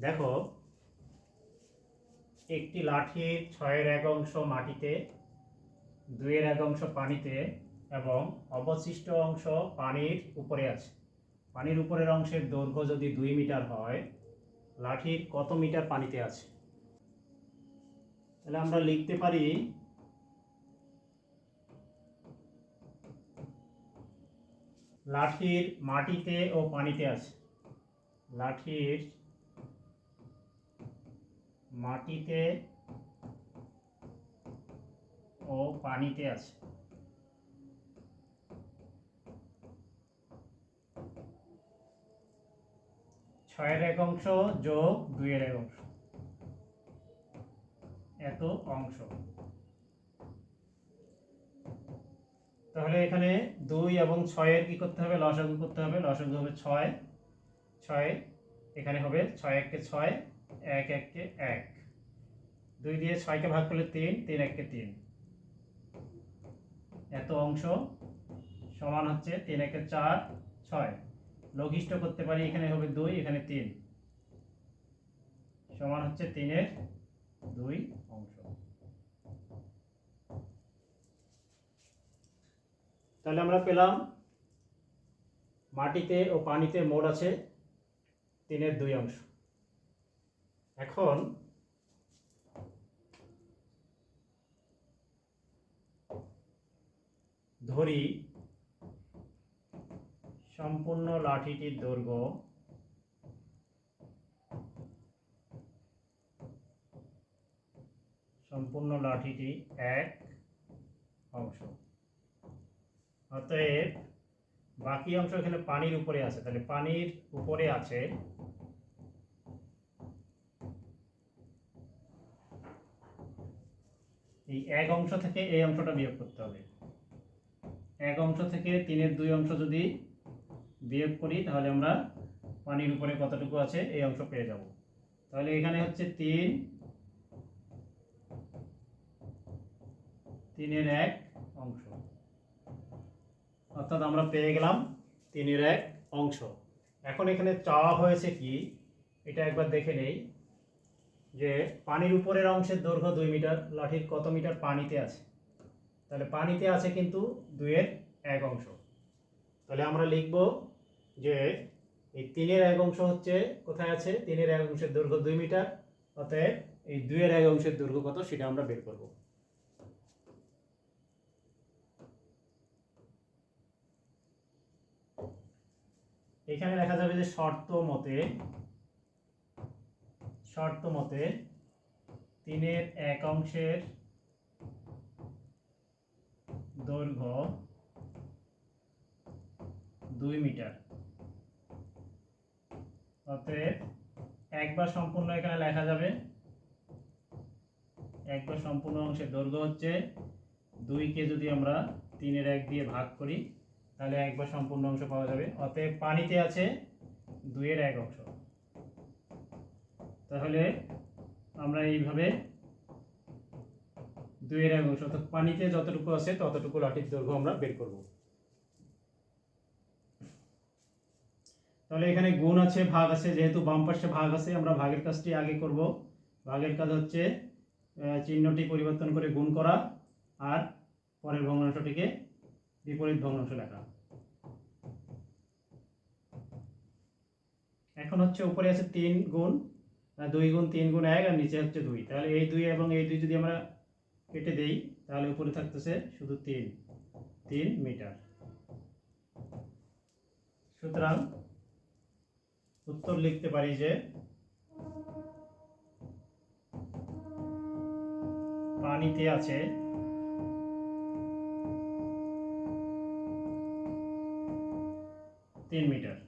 দেখো, একটি লাঠির ছয়ের এক অংশ মাটিতে, দুইয়ের এক অংশ পানিতে এবং অবশিষ্ট অংশ পানির উপরে আছে। পানির উপরের অংশের দৈর্ঘ্য যদি দুই মিটার হয়, লাঠির কত মিটার পানিতে আছে? তাহলে আমরা লিখতে পারি, লাঠির মাটিতে ও পানিতে আছে। লাঠির মাটিতে ও পানিতে আছে। ছয়ের এক অংশ যোগ দুইয়ের এক অংশ। এত অংশ। তাহলে এখানে দুই এবং ছয়ের কি করতে হবে? লসাগু করতে হবে। লসাগু হবে ছয়। ছয় এখানে হবে ছয় এককে ছয়। এক এককে এক। দুই দিয়ে ছয়কে ভাগ করলে তিন তিন এককে তিন। এত অংশ সমান হচ্ছে তিন একে চার, ছয়। লঘিষ্ঠ করতে পারি এখানে হবে দুই, এখানে তিন। সমান হচ্ছে তিনের দুই অংশ। তাহলে আমরা পেলাম মাটিতে ও পানিতে মোট আছে তিনের দুই অংশ। এখন ধরি সম্পূর্ণ লাঠিটির দৈর্ঘ্য সম্পূর্ণ লাঠিটি এক অংশ। অতএব বাকি অংশ এখানে পানির উপরে আছে। তাহলে পানির উপরে আছে এই এক অংশ থেকে এই অংশটা বিয়োগ করতে হবে। এক অংশ থেকে তিনের দুই অংশ যদি বিয়োগ করি, তাহলে আমরা পানির উপরে কতটুকু আছে এই অংশ পেয়ে যাব। তাহলে এখানে হচ্ছে তিন, তিনের এক অংশ। অর্থাৎ আমরা পেয়ে গেলাম তিনের এক অংশ। এখন এখানে চাওয়া হয়েছে কি? এটা একবার দেখে নেই। যে পানির উপরের অংশের দৈর্ঘ্য দুই মিটার, লাঠির কত মিটার পানিতে আছে? তাহলে পানিতে আছে কিন্তু দুইয়ের এক অংশ। তাহলে আমরা লিখব যে এই তিনের এক অংশ হচ্ছে কোথায় আছে? তিনের এক অংশের দৈর্ঘ্য দুই মিটার, অতএব এই দুইয়ের এক অংশের দৈর্ঘ্য কত সেটা আমরা বের করব। এখানে দেখা যাবে যে শর্ত মতে শর্ত মতে তিনের এক অংশের দৈর্ঘ্য দুই মিটার। অতএব একবার সম্পূর্ণ এখানে লেখা যাবে। একবার সম্পূর্ণ অংশের দৈর্ঘ্য হচ্ছে দুইকে যদি আমরা তিনের এক দিয়ে ভাগ করি, তাহলে একবার সম্পূর্ণ অংশ পাওয়া যাবে। অতএব পানিতে আছে দুইয়ের এক অংশ। তাহলে আমরা এইভাবে দুইয়ের এক অংশ, অর্থাৎ পানিতে যতটুকু আছে ততটুকু লাঠির দৈর্ঘ্য আমরা বের করব। তাহলে এখানে গুণ আছে, ভাগ আছে, যেহেতু বাম পাশে ভাগ আছে, আমরা ভাগের কাজটি আগে করব। ভাগের কাজ হচ্ছে চিহ্নটি পরিবর্তন করে গুণ করা আর পরের ভগ্নাংশটিকে বিপরীত ভগ্নাংশ লেখা। এখন হচ্ছে উপরে আছে তিন গুণ দুই গুণ তিন গুণ এক আর নিচে হচ্ছে দুই। তাহলে এই দুই এবং এই দুই যদি আমরা কেটে দেই, তাহলে উপরে থাকতেছে শুধু তিন। তিন মিটার। সুতরাং উত্তর লিখতে পারি যে পানিতে আছে তিন মিটার।